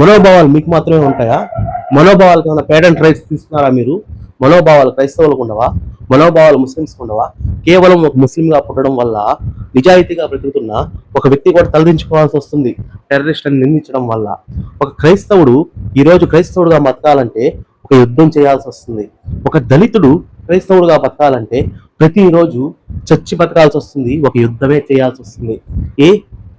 మనోభావాలు మీకు మాత్రమే ఉంటాయా? మనోభావాలకు ఏమైనా పేటెంట్ రైట్స్ తీసుకున్నారా మీరు? మనోభావాలు క్రైస్తవులకు ఉండవా? మనోభావాలు ముస్లింస్ ఉండవా? కేవలం ఒక ముస్లింగా పుట్టడం వల్ల నిజాయితీగా బ్రతుకుతున్న ఒక వ్యక్తి కూడా తలదించుకోవాల్సి వస్తుంది టెర్రరిస్ట్ అని నిందించడం వల్ల. ఒక క్రైస్తవుడు ఈరోజు క్రైస్తవుడుగా బతకాలంటే ఒక యుద్ధం చేయాల్సి వస్తుంది. ఒక దళితుడు క్రైస్తవుడుగా బతకాలంటే ప్రతిరోజు చచ్చి బతకాల్సి వస్తుంది ఒక యుద్ధమే చేయాల్సి వస్తుంది. ఏ?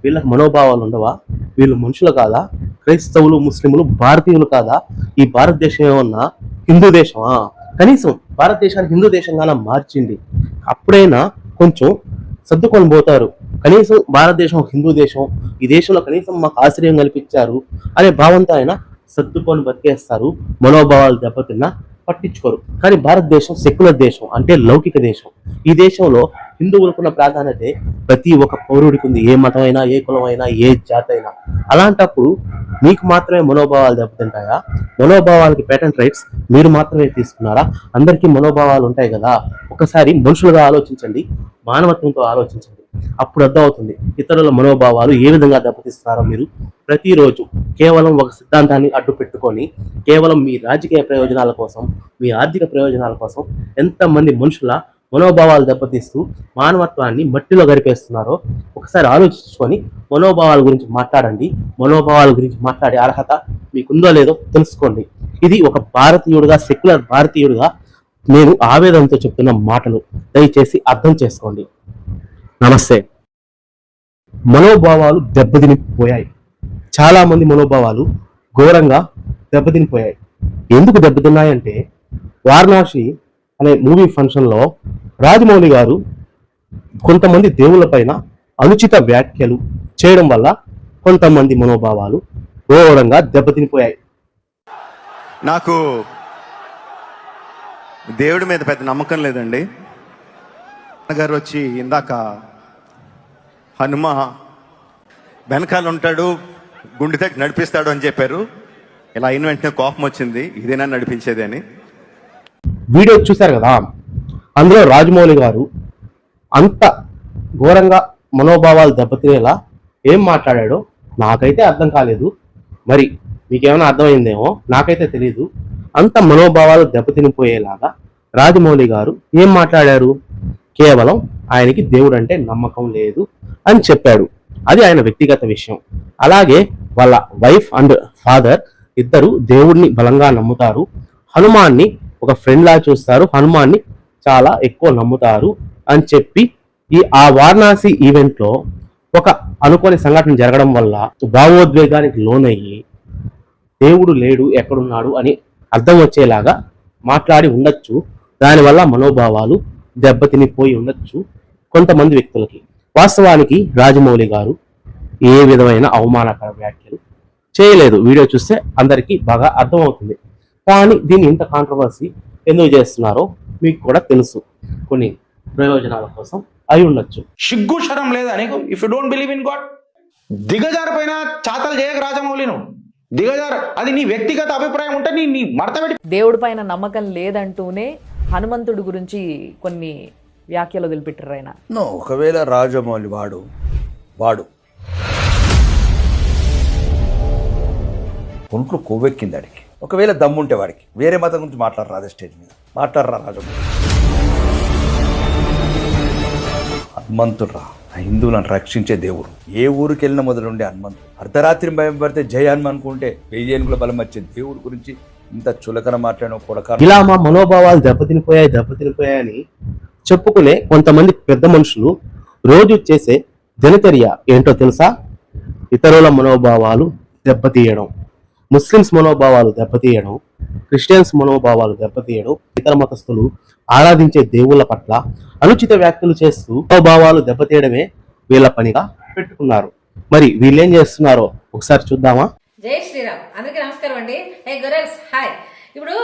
వీళ్ళకి మనోభావాలు ఉండవా? వీళ్ళు మనుషులు కాదా? క్రైస్తవులు ముస్లింలు భారతీయులు కాదా? ఈ భారతదేశం ఏమన్నా హిందూ దేశమా? కనీసం భారతదేశాన్ని హిందూ దేశంగానే మార్చింది. అప్పుడైనా కొంచెం సర్దుకొని పోతారు. కనీసం భారతదేశం హిందూ దేశం ఈ దేశంలో కనీసం మాకు ఆశ్రయం కల్పించారు అనే భావంతో ఆయన సర్దుకొని బతికేస్తారు. మనోభావాలు దెబ్బతిన్నా పట్టించుకోరు. కానీ భారతదేశం సెక్యులర్ దేశం అంటే లౌకిక దేశం. ఈ దేశంలో హిందువులకున్న ప్రాధాన్యతే ప్రతి ఒక్క పౌరుడికి ఉంది ఏ మతమైనా ఏ కులమైనా ఏ జాతి అయినా అలాంటప్పుడు మీకు మాత్రమే మనోభావాలు దెబ్బతింటాయా? మనోభావాలకి పేటెంట్ రైట్స్ మీరు మాత్రమే తీసుకున్నారా? అందరికీ మనోభావాలు ఉంటాయి కదా. ఒకసారి మనుషులుగా ఆలోచించండి మానవత్వంతో ఆలోచించండి. అప్పుడు అర్థమవుతుంది ఇతరుల మనోభావాలు ఏ విధంగా దెబ్బతీస్తున్నారో మీరు. ప్రతిరోజు కేవలం ఒక సిద్ధాంతాన్ని అడ్డు పెట్టుకొని కేవలం మీ రాజకీయ ప్రయోజనాల కోసం మీ ఆర్థిక ప్రయోజనాల కోసం ఎంతమంది మనుషుల మనోభావాలు దెబ్బతీస్తూ మానవత్వాన్ని మట్టిలో గరిపేస్తున్నారో ఒకసారి ఆలోచించుకొని మనోభావాల గురించి మాట్లాడండి. మనోభావాల గురించి మాట్లాడే అర్హత మీకుందో లేదో తెలుసుకోండి. ఇది ఒక భారతీయుడిగా సెక్యులర్ భారతీయుడిగా నేను ఆవేదనతో చెప్తున్న మాటలు. దయచేసి అర్థం చేసుకోండి. నమస్తే. మనోభావాలు దెబ్బతినిపోయాయి. చాలా మంది మనోభావాలు ఘోరంగా దెబ్బతినిపోయాయి. ఎందుకు దెబ్బతిన్నాయంటే వారణాసి అనే మూవీ ఫంక్షన్లో రాజమౌళి గారు కొంతమంది దేవుళ్ళ పైన అనుచిత వ్యాఖ్యలు చేయడం వల్ల కొంతమంది మనోభావాలు ఘోరంగా దెబ్బతినిపోయాయి. నాకు దేవుడి మీద పెద్ద నమ్మకం లేదండి. గారు వచ్చి ఇందాక హనుమ వెనకాల ఉంటాడు గుండె తట్టి నడిపిస్తాడు అని చెప్పారు. ఇలా అయిన వెంటనే కోపం వచ్చింది. ఇదేనా నడిపించేది అని. వీడియో చూశారు కదా? అందులో రాజమౌళి గారు అంత ఘోరంగా మనోభావాలు దెబ్బతినేలా ఏం మాట్లాడాడో నాకైతే అర్థం కాలేదు. మరి మీకేమైనా అర్థమైందేమో? నాకైతే తెలియదు అంత మనోభావాలు దెబ్బతినిపోయేలాగా రాజమౌళి గారు ఏం మాట్లాడారు? కేవలం ఆయనకి దేవుడు అంటే నమ్మకం లేదు అని చెప్పాడు. అది ఆయన వ్యక్తిగత విషయం. అలాగే వాళ్ళ వైఫ్ అండ్ ఫాదర్ ఇద్దరు దేవుడిని బలంగా నమ్ముతారు. హనుమాన్ని ఒక ఫ్రెండ్లా చూస్తారు. హనుమాన్ని చాలా ఎక్కువ నమ్ముతారు అని చెప్పి ఈ ఆ వారణాసి ఈవెంట్లో ఒక అనుకోని సంఘటన జరగడం వల్ల భావోద్వేగానికి లోనయ్యి దేవుడు లేడు ఎక్కడున్నాడు అని అర్థం వచ్చేలాగా మాట్లాడి ఉండొచ్చు. దానివల్ల మనోభావాలు దెబ్బతినిపోయి ఉండొచ్చు కొంతమంది వ్యక్తులకి. వాస్తవానికి రాజమౌళి గారు ఏ విధమైన అవమానకర వ్యాఖ్యలు చేయలేదు. వీడియో చూస్తే అందరికీ బాగా అర్థమవుతుంది. కానీ దీన్ని ఇంత కాంట్రవర్సీ ఎందుకు చేస్తున్నారో మీకు కూడా తెలుసు కొన్ని ప్రయోజనాల కోసం అయి ఉండొచ్చు. సిగ్గు శరం లేదా నీకు? If you don't believe in God దిగజారు పైన చాతలు చేయక రాజమౌళి నువ్వు. దిగజారు అది నీ వ్యక్తిగత అభిప్రాయం ఉంటే నీ నీ మడత పెట్టి దేవుడి పైన నమ్మకం లేదంటూనే హనుమంతుడి గురించి కొన్ని వ్యాఖ్యలు వదిలిపెట్టారు ఆయన. నో ఒకవేళ రాజమౌళి వాడు వాడు ఒంట్లో కొవ్వెక్కింది వాడికి ఒకవేళ దమ్ముంటే వాడికి. వేరే మతం గురించి మాట్లాడరా అదే స్టేజ్ మీద. మాట్లాడరా రాజు. హనుమంతుడు రా ఆ హిందువులను రక్షించే దేవుడు. ఏ ఊరికి వెళ్ళిన మొదలుండే హనుమంతుడు. అర్ధరాత్రి భయం పడితే జయ హనుమ అనుకుంటే వెయ్యి ఏనుగుల బలం వచ్చే దేవుడి గురించి ఇంత చులకన మాట్లాడిన కొడక ఇలా మా మనోభావాలు దెబ్బతినిపోయాయి దెబ్బతినిపోయాయని చెప్పుకునే కొంతమంది పెద్ద మనుషులు రోజు చేసే దినచర్య ఏంటో తెలుసా? ఇతరుల మనోభావాలు దెబ్బతీయడం. ముస్లిమ్స్ మనోభావాలు దెబ్బతీయడం క్రిస్టియన్స్ మనోభావాలు దెబ్బతీయడం ఇతర మతస్థులు ఆరాధించే దేవుళ్ళ పట్ల అనుచిత వ్యాఖ్యలు చేస్తూ మనోభావాలు దెబ్బతీయడమే వీళ్ళ పనిగా పెట్టుకున్నారు. మరి వీళ్ళేం చేస్తున్నారో ఒకసారి చూద్దామా? జై శ్రీరామ్. అందరికీ నమస్కారం అండి. హే గొరెల్స్ హాయ్. ఇప్పుడు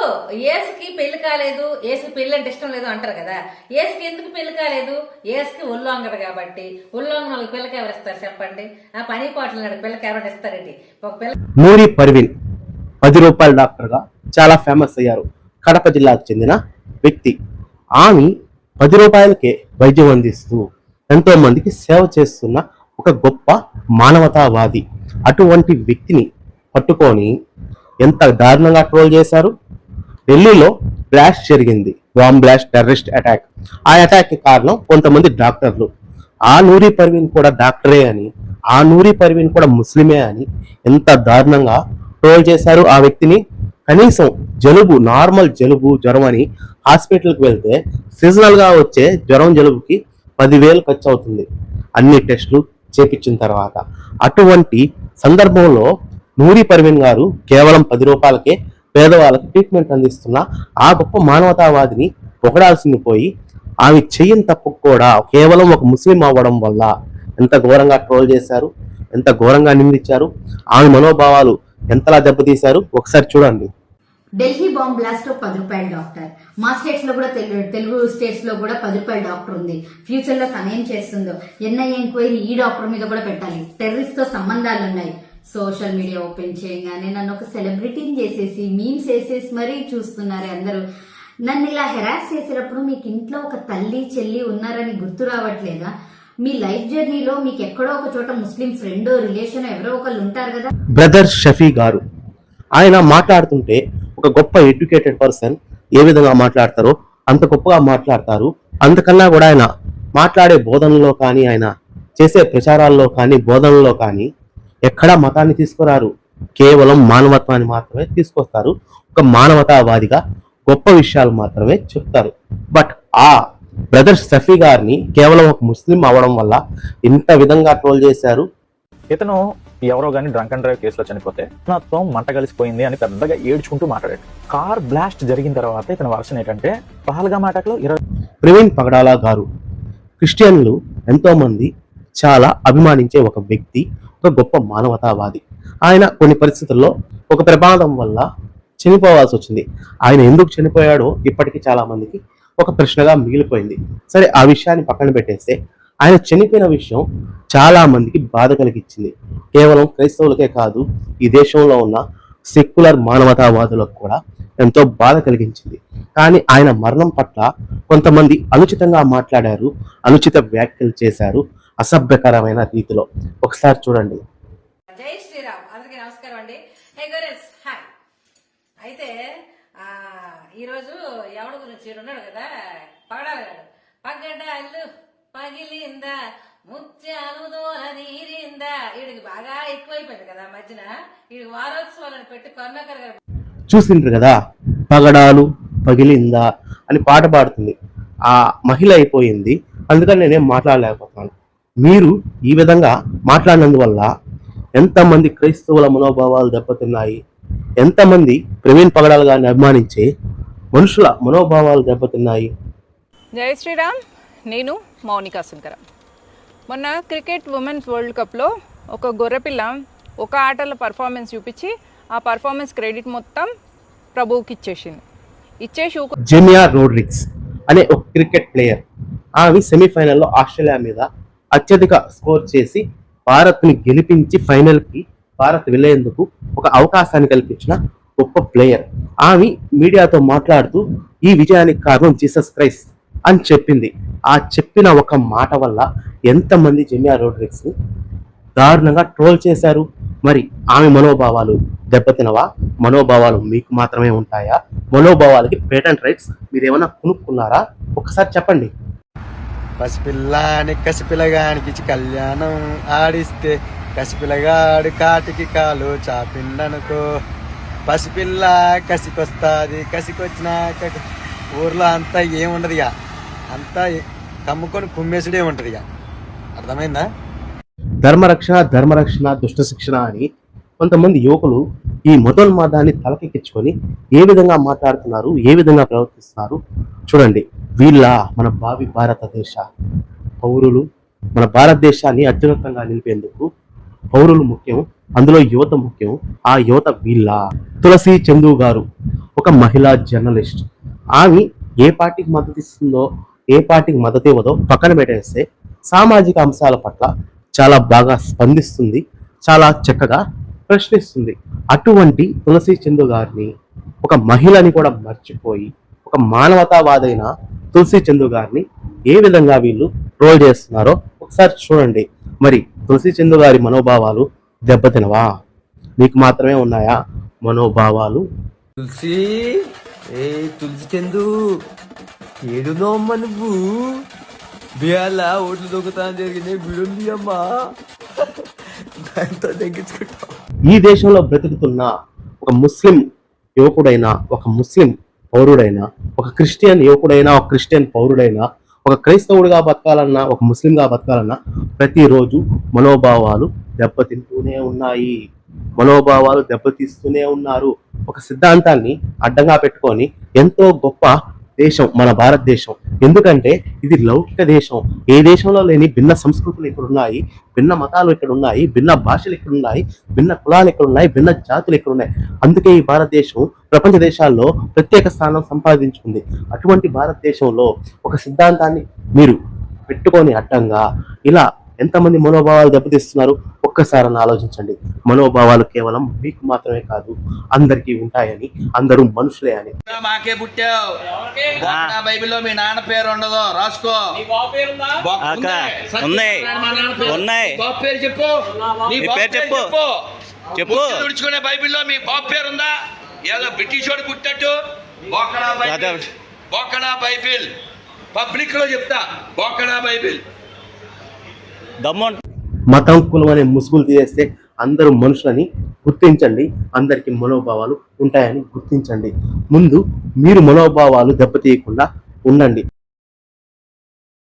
ఏసుకి పెళ్ళి కాలేదు ఏసుకి పెళ్ళి అంటే ఇష్టం లేదు అంటారు కదా. ఏసుకి ఎందుకు పెళ్ళి కాలేదు? ఏసుకి ఒళ్ళొంగదు కాబట్టి. ఒళ్ళొంగన వాళ్ళకి పిల్లకి ఎవరు ఇస్తారు చెప్పండి? ఆ పని పాటలు నాడు పిల్లకి ఎవరు ఇస్తారండి ఒక పిల్ల నూరి పర్వీన్ పది రూపాయల డాక్టర్గా చాలా ఫేమస్ అయ్యారు. కడప జిల్లాకు చెందిన వ్యక్తి. ఆమె పది రూపాయలకే వైద్యం అందిస్తూ ఎంతో మందికి సేవ చేస్తున్న ఒక గొప్ప మానవతావాది. అటువంటి వ్యక్తిని పట్టుకొని ఎంత దారుణంగా ట్రోల్ చేశారు? ఢిల్లీలో బ్లాస్ట్ జరిగింది. Bomb blast terrorist attack. ఆ అటాక్ కారణం కొంతమంది డాక్టర్లు. ఆ నూరి పర్వీన్ కూడా డాక్టరే అని ఆ నూరి పర్వీన్ కూడా ముస్లిమే అని ఎంత దారుణంగా ట్రోల్ చేశారు ఆ వ్యక్తిని. కనీసం జలుబు నార్మల్ జలుబు జ్వరం అని హాస్పిటల్కి వెళ్తే సీజనల్గా వచ్చే జ్వరం జలుబుకి పదివేలు ఖర్చు అవుతుంది అన్ని టెస్టులు చేపించిన తర్వాత. అటువంటి సందర్భంలో నూరి పర్వీన్ గారు కేవలం పది రూపాయలకే పేదవాళ్ళకి ట్రీట్మెంట్ అందిస్తున్న ఆ గొప్ప మానవతావాదిని పొగడాల్సింది పోయి ఆమె చెయ్యని తప్పు కూడా కేవలం ఒక ముస్లిం అవ్వడం వల్ల ఎంత ఘోరంగా ట్రోల్ చేశారు ఎంత ఘోరంగా నిందించారు ఆమె మనోభావాలు ఎంతలా దెబ్బతీశారు ఒకసారి చూడండి. ఢిల్లీ బాంబ్ బ్లాస్ట్లో పది రూపాయల డాక్టర్. మా స్టేట్స్లో కూడా తెలుగు తెలుగు స్టేట్స్లో కూడా పది రూపాయల డాక్టర్ ఉంది. ఫ్యూచర్లో తనేం చేస్తుందో ఎన్ఐ ఎంక్వైరీ ఈ డాక్టర్ మీద కూడా పెట్టాలి. టెర్రరిస్ట్తో సంబంధాలు ఉన్నాయి సోషల్ మీడియా ఓపెన్ చేయగానే నన్ను ఒక సెలబ్రిటీని చేసేసి మీమ్స్ వేసేసి మరీ చూస్తున్నారే అందరూ. నన్ను ఇలా హెరాస్ చేసేటప్పుడు మీకు ఇంట్లో ఒక తల్లి చెల్లి ఉన్నారని గుర్తు రావట్లేదా? మీ లైఫ్ జర్నీలో మీకు ఎక్కడో ఒక చోట ముస్లిం ఫ్రెండ్ రిలేషన్ ఎవరో ఒకళ్ళు ఉంటారు కదా. బ్రదర్ షఫీ గారు ఆయన మాట్లాడుతుంటే ఒక గొప్ప ఎడ్యుకేటెడ్ పర్సన్ ఏ విధంగా మాట్లాడతారో అంత గొప్పగా మాట్లాడతారు. అంతకన్నా కూడా ఆయన మాట్లాడే బోధనలో కానీ ఆయన చేసే ప్రచారాల్లో కానీ బోధనలో కానీ ఎక్కడా మతాన్ని తీసుకురారు. కేవలం మానవత్వాన్ని మాత్రమే తీసుకొస్తారు. ఒక మానవతావాదిగా గొప్ప విషయాలు మాత్రమే చెప్తారు. బట్ ఆ బ్రదర్ షఫీ గారిని కేవలం ఒక ముస్లిం అవడం వల్ల ఇంత విధంగా ట్రోల్ చేశారు. ఇతను ఎవరో గానీ డ్రంక్ అండ్ డ్రైవ్ కేసులో చనిపోతే నాతో మంట కలిసిపోయింది అని పెద్దగా ఏడ్చుకుంటూ మాట్లాడాడు. కార్ బ్లాస్ట్ జరిగిన తర్వాత ఇతని వర్షన్ ఏంటంటే పహల్గా మాటలో ఇరవై ప్రవీణ్ పగడాల గారు. క్రిస్టియన్లు ఎంతో మంది చాలా అభిమానించే ఒక వ్యక్తి. ఒక గొప్ప మానవతావాది. ఆయన కొన్ని పరిస్థితుల్లో ఒక ప్రమాదం వల్ల చనిపోవాల్సి వచ్చింది. ఆయన ఎందుకు చనిపోయాడో ఇప్పటికీ చాలా మందికి ఒక ప్రశ్నగా మిగిలిపోయింది. సరే ఆ విషయాన్ని పక్కన పెట్టేస్తే ఆయన చనిపోయిన విషయం చాలా మందికి బాధ కలిగించింది కేవలం క్రైస్తవులకే కాదు ఈ దేశంలో ఉన్న సెక్యులర్ మానవతావాదులకు కూడా ఎంతో బాధ కలిగించింది. కానీ ఆయన మరణం పట్ల కొంతమంది అనుచితంగా మాట్లాడారు అనుచిత వ్యాఖ్యలు చేశారు అసభ్యకరమైన రీతిలో. ఒకసారి చూడండి. జై శ్రీరామ్. అందరికీ నమస్కారం అండి. హే గోరెల్స్ హాయ్ అయితే ఈరోజు ఎవడు గురించి ఉన్నాడు కదా? పగడాలి గాడు పగడాలు పగిలిందా ముత్యాలు దోల నీరిందా. వీడికి బాగా ఎక్కువైపోయింది కదా మధ్యన. వీడికి వారోత్సవాలను పెట్టి కరుణాకర్ గారు చూసిండ్రు కదా? పగడాలు పగిలిందా అని పాట పాడుతుంది. ఆ మహిళ అయిపోయింది. అందుకని నేనేం మాట్లాడలేకపోతున్నాను. మీరు ఈ విధంగా మాట్లాడినందువల్ల ఎంతమంది క్రైస్తవుల మనోభావాలు దెబ్బతిన్నాయి ఎంతమంది ప్రవీణ్ పగడాలు గారిని అభిమానించే మనుషుల మనోభావాలు దెబ్బతిన్నాయి. జై శ్రీరామ్. నేను మౌనికా సుంకర మొన్న క్రికెట్ ఉమెన్స్ వరల్డ్ కప్లో ఒక గొర్రెపిల్ల ఒక ఆటలో పర్ఫార్మెన్స్ చూపించి ఆ పర్ఫార్మెన్స్ క్రెడిట్ మొత్తం ప్రభువుకి ఇచ్చేసింది. ఇచ్చేసి జెమియా రోడ్రిక్స్ అనే ఒక క్రికెట్ ప్లేయర్ ఆమె సెమీఫైనల్లో ఆస్ట్రేలియా మీద అత్యధిక స్కోర్ చేసి భారత్ని గెలిపించి ఫైనల్కి భారత్ వెళ్ళేందుకు ఒక అవకాశాన్ని కల్పించిన గొప్ప ప్లేయర్. ఆమె మీడియాతో మాట్లాడుతూ ఈ విజయానికి కారణం జీసస్ క్రైస్ట్ అని చెప్పింది. ఆ చెప్పిన ఒక మాట వల్ల ఎంతమంది జెమియా రోడ్రిక్స్ దారుణంగా ట్రోల్ చేశారు? మరి ఆమె మనోభావాలు దెబ్బతినవా? మనోభావాలు మీకు మాత్రమే ఉంటాయా? మనోభావాలకి పేటెంట్ రైట్స్ మీరు ఏమైనా కొనుక్కున్నారా? ఒకసారి చెప్పండి. పసిపిల్లాని కసిపిల్లగానికి ఇచ్చి కళ్యాణం ఆడిస్తే కసిపిల్లగాడు కాటికి కాలు చాపిండనుకో. పసిపిల్ల కసికొస్తాది కసికొచ్చినాక ఊర్లో అంతా ఏముండదు ఇక అంతా కమ్ముకొని కుమ్మేసుడే ఉంటది ఇక అర్థమైందా? ధర్మరక్షణ ధర్మరక్షణ దుష్ట శిక్షణ అని కొంతమంది యువకులు ఈ మతోన్మాదాన్ని తలకెక్కించుకొని ఏ విధంగా మాట్లాడుతున్నారు ఏ విధంగా ప్రవర్తిస్తున్నారు చూడండి. వీళ్ళ మన భావి భారతదేశ పౌరులు మన భారతదేశాన్ని అత్యున్నతంగా నిలిపేందుకు పౌరులు ముఖ్యం అందులో యువత ముఖ్యం ఆ యువత వీళ్ళ. తులసి చందు గారు ఒక మహిళా జర్నలిస్ట్. ఆమె ఏ పార్టీకి మద్దతు ఇస్తుందో ఏ పార్టీకి మద్దతు ఇవ్వదో పక్కన పెట్టేస్తే సామాజిక అంశాల పట్ల చాలా బాగా స్పందిస్తుంది చాలా చక్కగా ప్రశ్నిస్తుంది. అటువంటి తులసి చందు గారిని ఒక మహిళని కూడా మర్చిపోయి ఒక మానవతావాదైన తులసి చందు గారిని ఏ విధంగా వీళ్ళు రోల్ చేస్తున్నారో ఒకసారి చూడండి. మరి తులసి చందు గారి మనోభావాలు దెబ్బతినవా? మీకు మాత్రమే ఉన్నాయా మనోభావాలు? తులసి ఏ తులసి చందు ఏడునో అమ్మ నువ్వు? బియ్యాల ఓట్లు దొంగతనం జరిగింది బిడుంది అమ్మా. దాంతో తగ్గించుకుంటాం ఈ దేశంలో బ్రతుకుతున్న ఒక ముస్లిం యువకుడైనా ఒక ముస్లిం పౌరుడైనా ఒక క్రిస్టియన్ యువకుడైనా ఒక క్రిస్టియన్ పౌరుడైనా ఒక క్రైస్తవుడిగా బతకాలన్నా ఒక ముస్లింగా బతకాలన్నా ప్రతిరోజు మనోభావాలు దెబ్బతింటూనే ఉన్నాయి. మనోభావాలు దెబ్బతీస్తూనే ఉన్నారు. ఒక సిద్ధాంతాన్ని అడ్డంగా పెట్టుకొని ఎంతో గొప్ప దేశం మన భారతదేశం ఎందుకంటే ఇది లౌకిక దేశం. ఏ దేశంలో లేని భిన్న సంస్కృతులు ఇక్కడ ఉన్నాయి భిన్న మతాలు ఇక్కడ ఉన్నాయి భిన్న భాషలు ఇక్కడ ఉన్నాయి భిన్న కులాలు ఇక్కడ ఉన్నాయి భిన్న జాతులు ఇక్కడ ఉన్నాయి. అందుకే ఈ భారతదేశం ప్రపంచ దేశాల్లో ప్రత్యేక స్థానం సంపాదించుకుంది. అటువంటి భారతదేశంలో ఒక సిద్ధాంతాన్ని మీరు పెట్టుకొని అడ్డంగా ఇలా ఎంతమంది మనోభావాలు దెబ్బతీస్తున్నారు? ఒక్కసారి ఆలోచించండి. మనోభావాలు కేవలం మీకు మాత్రమే కాదు అందరికీ ఉంటాయని అందరూ మనుషులే అని. మాకే పుట్టావు. బైబిల్లో మీ నాన్న పేరు ఉండదు. రాసుకో. ఉన్నాయి. పేరు. ఉన్నాయి. చెప్పు. పేరు చెప్పు. చెప్పు. తుడుచుకునే బైబిల్లో మీ బాబు పేరు ఉందా? ఏదో బ్రిటిష్ వాడు పుట్టట్టు బొక్కడా బైబిల్ బొక్కడా బైబిల్. పబ్లిక్లో చెప్తా. బొక్కడా బైబిల్. మతం కులం అనే ముసుగులు తీసేస్తే అందరూ మనుషులని గుర్తించండి. అందరికీ మనోభావాలు ఉంటాయని గుర్తించండి. ముందు మీరు మనోభావాలు దెబ్బతీయకుండా ఉండండి.